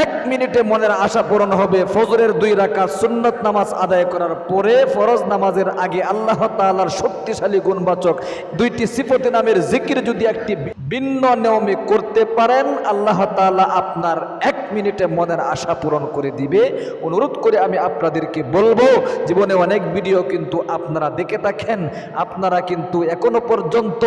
এক মিনিটে মনের আশা পূরণ হবে। ফজরের দুই রাখা সুন্নত নামাজ আদায় করার পরে ফরজ নামাজের আগে আল্লাহ তালার শক্তিশালী গুণবাচক দুইটি সিফতি নামের জিকির যদি একটি ভিন্ন নিয়মে করতে পারেন, আল্লাহ তাআলা আপনার এক মিনিটে মনের আশা পূরণ করে দিবে। অনুরোধ করে আমি আপনাদেরকে বলব, জীবনে অনেক ভিডিও কিন্তু আপনারা দেখে থাকেন, আপনারা কিন্তু এখনও পর্যন্ত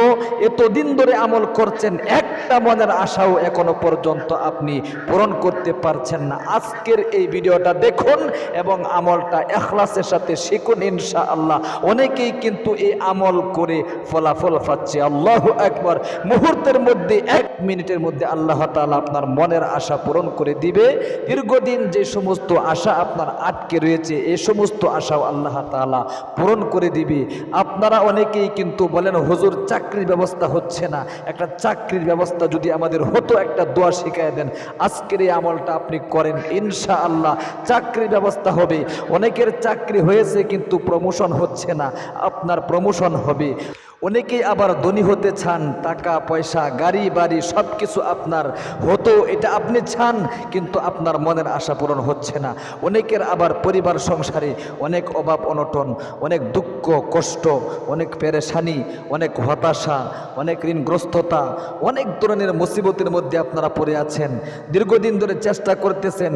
এতদিন ধরে আমল করছেন, একটা মনের আশাও এখনও পর্যন্ত আপনি পূরণ করতে পারছেন না। আজকের এই ভিডিওটা দেখুন এবং আমলটা এখলাসের সাথে শিখুন ইনশা আল্লাহ অনেকেই কিন্তু এই আমল করে ফলাফল পাচ্ছে। আল্লাহ একবার মুহূর্তের মধ্যে, এক মিনিটের মধ্যে আল্লাহ তাআলা আপনার মনের আশা পূরণ করে দিবে। দীর্ঘদিন যে সমস্ত আশা আপনার আটকে রয়েছে, এ সমস্ত আশাও আল্লাহ তাআলা পূরণ করে দিবে। আপনারা অনেকেই কিন্তু বলেন, হুজুর, চাকরির ব্যবস্থা হচ্ছে না। একটা চাকরির ব্যবস্থা যদি আমাদের হতো, একটা দোয়া শিখায় দেন, আজকের এই আমলটা আপনি করেন ইনশা আল্লাহ চাকরির ব্যবস্থা হবে। অনেকের চাকরি হয়েছে কিন্তু প্রমোশন হচ্ছে না। আপনার প্রমোশন হবে। অনেকেই আবার ধনী হতে চান, টাকা, পয়সা, গাড়ি, বাড়ি সব কিছু আপনার হতো, এটা আপনি চান, কিন্তু আপনার মনের আশা পূরণ হচ্ছে না। অনেকের আবার পরিবার সংসারে অনেক অভাব অনটন, অনেক দুঃখ, কষ্ট, অনেক পেরেশানি, অনেক হতাশা, অনেক ঋণগ্রস্ততা, অনেক ধরনের মুসিবতের মধ্যে আপনারা পড়ে আছেন, দীর্ঘদিন ধরে চেষ্টা করতেছেন,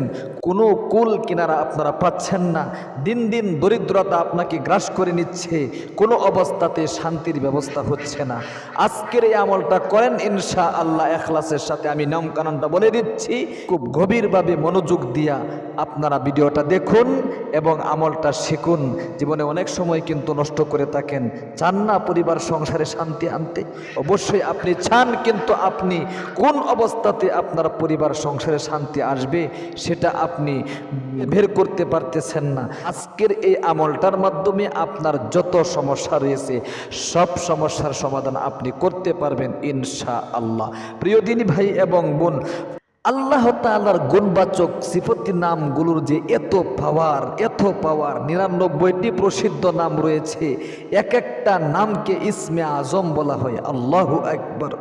কোনো কুল কিনারা আপনারা পাচ্ছেন না, দিন দিন দরিদ্রতা আপনাকে গ্রাস করে নিচ্ছে, কোনো অবস্থাতে শান্তির ব্যবস্থা হচ্ছে না। আজকের এই আমলটা করেন ইনশা আল্লাহ এখলাসের সাথে আমি নিয়ম কানুনটা বলে দিচ্ছি। খুব গভীরভাবে মনোযোগ দিয়া আপনারা ভিডিওটা দেখুন এবং আমলটা শিখুন। জীবনে অনেক সময় কিন্তু নষ্ট করে থাকেন। চান না পরিবার, সংসারে শান্তি আনতে। অবশ্যই আপনি চান, কিন্তু আপনি কোন অবস্থাতে আপনার পরিবার, সংসারে শান্তি আসবে সেটা আপনি বের করতে পারতেছেন না। আজকের এই আমলটার মাধ্যমে আপনার যত সমস্যা রয়েছে, সব সমস্যার সমাধান আপনি করতে পারবেন ইনশা আল্লাহ প্রিয় দিনী ভাই এবং বোন আল্লাহ তাআলার গুণবাচক সিফতি নামগুলোর যে এত পাওয়ার এত পাওয়ার, নিরানব্বইটি প্রসিদ্ধ নাম রয়েছে এক একটা নামকে ইসমে আজম বলা হয়। আল্লাহু একবার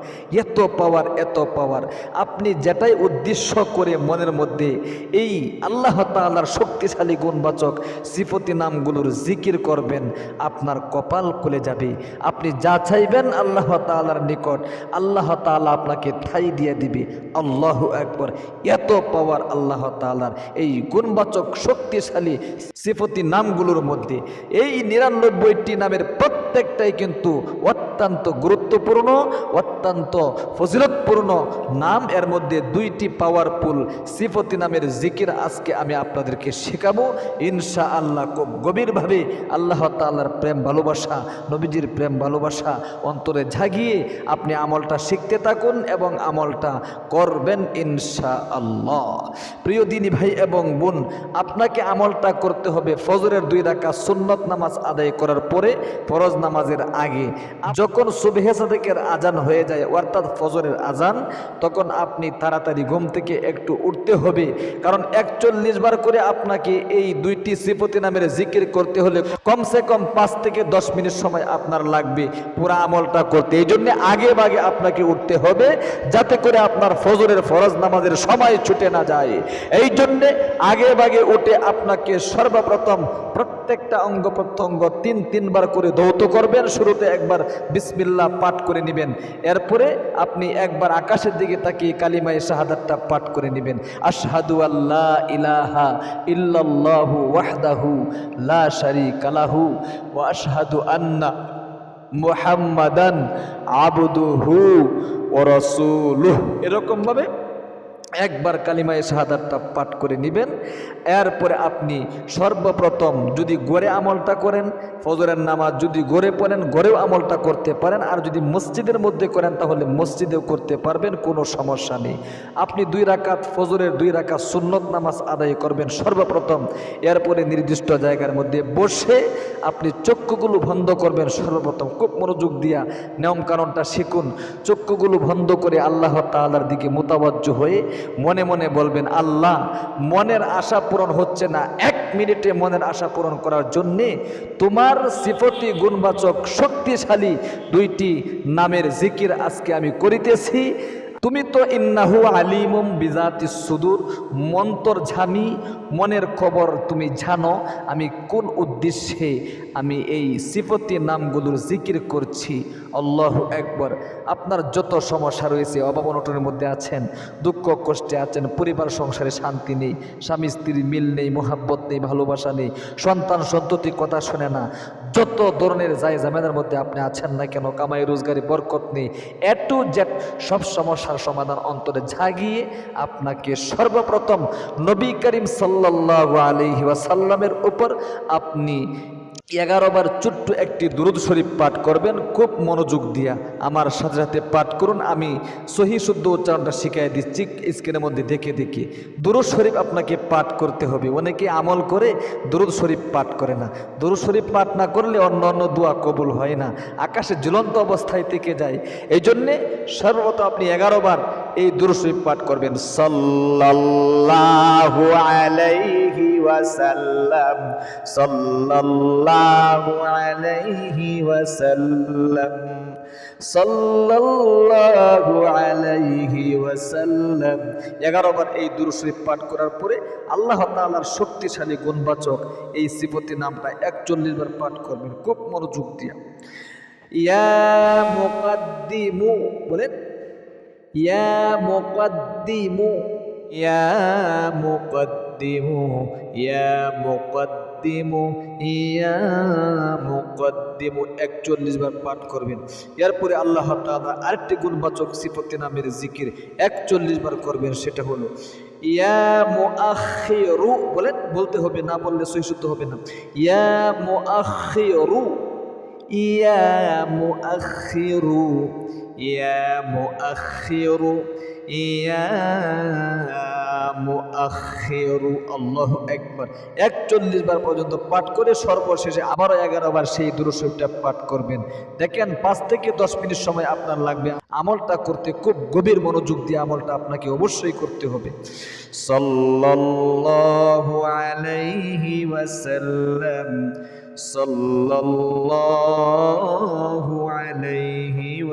এত পাওয়ার এত পাওয়ার। আপনি যেটাই উদ্দেশ্য করে মনের মধ্যে এই আল্লাহ তাআলার শক্তিশালী গুণবাচক সিফতি নামগুলোর জিকির করবেন, আপনার কপাল খুলে যাবে। আপনি যা চাইবেন আল্লাহ তাআলার নিকট, আল্লাহ তাআলা আপনাকে ঠাই দিয়ে দিবে। আল্লাহু একবার এত পাওয়ার আল্লাহ তালার এই গুণবাচক শক্তিশালী সিফতি নামগুলোর মধ্যে। এই নিরানব্বইটি নামের প্রত্যেকটাই কিন্তু অত্যন্ত গুরুত্বপূর্ণ, অত্যন্ত ফজিলতপূর্ণ। নাম এর মধ্যে দুইটি পাওয়ারফুল সিফতি নামের জিকির আজকে আমি আপনাদেরকে শেখাবো। ইনশা আল্লাহ খুব গভীরভাবে আল্লাহ তাআলার প্রেম ভালোবাসা, নবীজির প্রেম ভালোবাসা অন্তরে ঝাগিয়ে আপনি আমলটা শিখতে থাকুন এবং আমলটা করবেন ইনশা আল্লাহ প্রিয় দিনী ভাই এবং বোন, আপনাকে আমলটা করতে হবে ফজরের দুই রাকা সুন্নত নামাজ আদায় করার পরে, ফরজ নামাজের আগে। যখন সুবেহে সাদেকের আজান হয়ে যায়, অর্থাৎ ফজরের আজান তখন আপনি তাড়াতাড়ি ঘুম থেকে একটু উঠতে হবে। কারণ একচল্লিশ বার করে আপনাকে এই দুইটি শ্রীপতি নামের জিকির করতে হলে কমসে কম পাঁচ থেকে দশ মিনিট সময় আপনার লাগবে পুরো আমলটা করতে। এই জন্য আগে বাগে আপনাকে উঠতে হবে, যাতে করে আপনার ফজরের ফরজ নামাজের সময় ছুটে না যায়। এই জন্যে আগে বাগে উঠে আপনাকে সর্বপ্রথম প্রত্যেকটা অঙ্গ প্রত্যঙ্গ তিন তিনবার করে দৌত করবেন শুরুতে একবার বিসমিল্লাহ পাঠ করে নেবেন। এরপরে আপনি একবার আকাশের দিকে তাকিয়ে কালিমায় শাহাদাতটা পাঠ করে নেবেন। আশহাদু আল্লাহ ইলাহা ইল্লাল্লাহু ওয়াহদাহু লা শারীকা লাহু ওয়া আশহাদু আন্না মুহাম্মাদান আবদুহু ওয়া রাসূলুহু। এরকম ভাবে একবার কালিমায় শাহাদাতটা পাঠ করে নেবেন। এরপরে আপনি সর্বপ্রথম যদি গড়ে আমলটা করেন, ফজরের নামাজ যদি গড়ে পড়েন গড়েও আমলটা করতে পারেন। আর যদি মসজিদের মধ্যে করেন, তাহলে মসজিদেও করতে পারবেন, কোনো সমস্যা নেই। আপনি দুই রাকাত ফজরের দুই রাকাত সুন্নত নামাজ আদায় করবেন সর্বপ্রথম। এরপরে নির্দিষ্ট জায়গার মধ্যে বসে আপনি চক্ষুগুলো বন্ধ করবেন সর্বপ্রথম। খুব মনোযোগ দিয়া নিয়ম কানুনটা শিখুন। চক্ষুগুলো বন্ধ করে আল্লাহ তাআলার দিকে মোতাবজ্জ হয়ে মনে মনে বলবেন, আল্লাহ, মনের আশা পূরণ হচ্ছে না। এক মিনিটে মনের আশা পূরণ করার জন্যে তোমার সিফতি গুণবাচক, শক্তিশালী দুইটি নামের জিকির আজকে আমি করিতেছি। তুমি তো ইন্নাহু আলিমুম বিজাতি সুদূর, মন্তর ঝামি, মনের খবর তুমি জানো। আমি কোন উদ্দেশ্যে আমি এই সিফতি নামগুলোর জিকির করছি? আল্লাহ একবার আপনার যত সমস্যা রয়েছে, অভাব অনটনের মধ্যে আছেন, দুঃখ কষ্টে আছেন, পরিবার, সংসারে শান্তি নেই, স্বামী, স্ত্রীর মিল নেই, মোহাব্বত নেই, ভালোবাসা নেই, সন্তান সন্ততি কথা শোনে না। যত ধরনের যায় জামেদার মধ্যে আপনি আছেন না কেন, কামাই, রোজগারি, বরকত নেই, এ টু জেড সব সমস্যার সমাধান অন্তরে জাগিয়ে আপনাকে সর্বপ্রথম নবী করিম সাল্লাহ আলহি ওয়াসাল্লামের উপর আপনি বার ছোট্ট একটি দুরুদ শরীফ পাঠ করবেন, খুব মনোযোগ দিয়া আমার সাথে সাথে পাঠ করুন। আমি সহি শুদ্ধ উচ্চারণটা শিখাই দিচ্ছি, স্ক্রিনের মধ্যে দেখে দেখে। দুরুদ শরীফ আপনাকে পাঠ করতে হবে। অনেকে আমল করে দুরুদ শরীফ পাঠ করে না। দুরুদ শরীফ পাঠ না করলে অন্য অন্য দোয়া কবুল হয় না। আকাশে জ্বলন্ত অবস্থায় থেকে যায়। এই জন্যে সর্বত আপনি বার এই দুরুদ শরীফ পাঠ করবেন। সাল্লাল্লাহু আলাইহি ওয়াসাল্লাম, সাল্লাল্লাহু আলাইহি ওয়াসাল্লাম, সাল্লাল্লাহু আলাইহি ওয়াসাল্লাম। এগারো বার এই দুরূদ পাঠ করার পরে আল্লাহ তাআলার শক্তিশালী গুণবাচক এই সিফতি নামটা একচল্লিশ বার পাঠ করবেন, খুব মনোযোগ দিয়া। ইয়া মুকাদ্দিমু, বলেন, ইয়া মুকাদ্দিমু, ইয়া মুকদ্দিমু। ইয়া মুকদ্দিমু ইয়া মুকদ্দিমু। একচল্লিশ বার পাঠ করবেন। এরপরে আল্লাহ তাআলা আরেকটি গুণবাচক সিফতি নামের জিকির একচল্লিশ বার করবেন, সেটা হলো, ইয়া মুআখিরু, বলেন, বলতে হবে, না বললে সহি শুদ্ধ হবে না। ইয়া মুআখিরু ইয়া মুআখিরু ইয়া মুআখিরু আল্লাহু আকবার। 41 বার পর্যন্ত পাঠ করে সর্বশেষে আবারও 11 বার সেই দুরূদটা পাঠ করবেন। দেখেন 5 থেকে 10 মিনিট সময় আপনার লাগবে। আমলটা করতে খুব গভীর মনোযোগ দিয়ে আমলটা আপনাকে অবশ্যই করতে হবে। সাল্লাল্লাহু আলাইহি ওয়াসাল্লাম, সাল্লাল্লাহু আলাইহি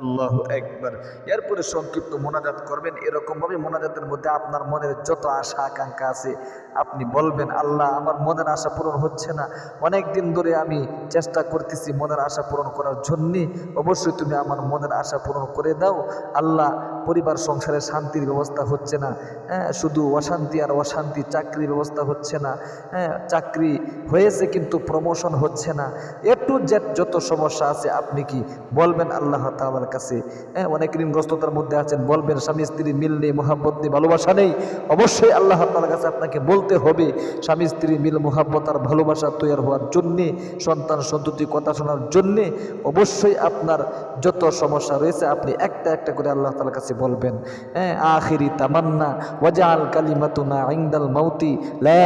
আল্লাহু একবার। এরপরে সংক্ষিপ্ত মোনাজাত করবেন। এরকমভাবে মোনাজাতের মধ্যে আপনার মনের যত আশা, আকাঙ্ক্ষা আছে, আপনি বলবেন, আল্লাহ, আমার মনের আশা পূরণ হচ্ছে না। অনেক দিন ধরে আমি চেষ্টা করতেছি মনের আশা পূরণ করার জন্যে। অবশ্যই তুমি আমার মনের আশা পূরণ করে দাও। আল্লাহ, পরিবার, সংসারে শান্তির ব্যবস্থা হচ্ছে না। হ্যাঁ শুধু অশান্তি আর অশান্তি চাকরির ব্যবস্থা হচ্ছে না। হ্যাঁ চাকরি হয়েছে কিন্তু প্রমোশন হচ্ছে না। এ টু জেড যত সমস্যা আছে, আপনি কি বলবেন, আল্লাহ তাআলার কাছে। হ্যাঁ অনেক ঋণগ্রস্ততার মধ্যে আছেন। বলবেন, স্বামী, স্ত্রী, মিল নেই, মোহাব্বত নেই, ভালোবাসা নেই। অবশ্যই আল্লাহ তাআলার কাছে আপনাকে বলতে হবে, স্বামী, স্ত্রী, মিল, মোহাব্বত আর ভালোবাসা তৈরি হওয়ার জন্যে, সন্তান সন্ততি কথা শোনার জন্যে অবশ্যই আপনার যত সমস্যা রয়েছে, আপনি একটা একটা করে আল্লাহ তাআলার কাছে বলবেন। হ্যাঁ আখিরি তামান্না ওয়াজাল কালিমাতুনা ইনদাল মাউতি, লা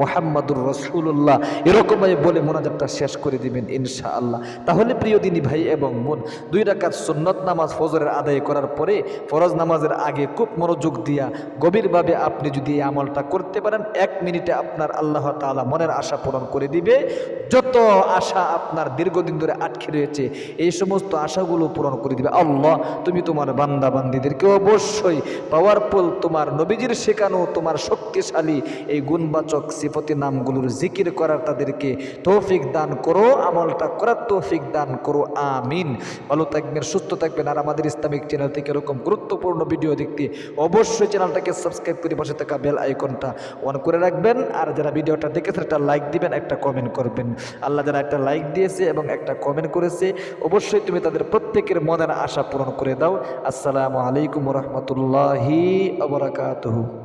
মুহাম্মাদুর রাসূলুল্লাহ। এরকমভাবে বলে মোনাজাতটা শেষ করে দিবেন ইনশাআল্লাহ। তাহলে প্রিয় দিনী ভাই এবং বোন দুই রাকাত সুন্নত নামাজ ফজরের আদায় করার পরে ফরজ নামাজের আগে খুব মনোযোগ দিয়া গভীরভাবে আপনি যদি এই আমলটা করতে পারেন, এক মিনিটে আপনার আল্লাহ তাআলা মনের আশা পূরণ করে দিবে। যত আশা আপনার দীর্ঘদিন ধরে আটকে রয়েছে, এই সমস্ত আশাগুলো পূরণ করে দিবে। আল্লাহ, তুমি তোমার বান্দা বান্দিদেরকে অবশ্যই পাওয়ারফুল তোমার নবীজির শেখানো, তোমার শক্তিশালী এই গুণবাচক সিফতি নামগুলোর জিকির করার তাদেরকে তৌফিক দান করো, আমলটা করার তৌফিক দান করো। আমিন। ভালো থাকবেন, সুস্থ থাকবেন। আর আমাদের ইসলামিক চ্যানেল থেকে এরকম গুরুত্বপূর্ণ ভিডিও দেখতে অবশ্যই চ্যানেলটাকে সাবস্ক্রাইব করে বসে থাকা বেল আইকনটা অন করে রাখবেন। আর যারা ভিডিওটা দেখেছেন একটা লাইক দিবেন, একটা কমেন্ট করবেন। আল্লাহ যারা একটা লাইক দিয়েছে এবং একটা কমেন্ট করেছে, অবশ্যই তুমি তাদের প্রত্যেকের মনের আশা পূরণ করে দাও। আসসালামু আলাইকুম রহমতুল্লাহি আবরাকাতহু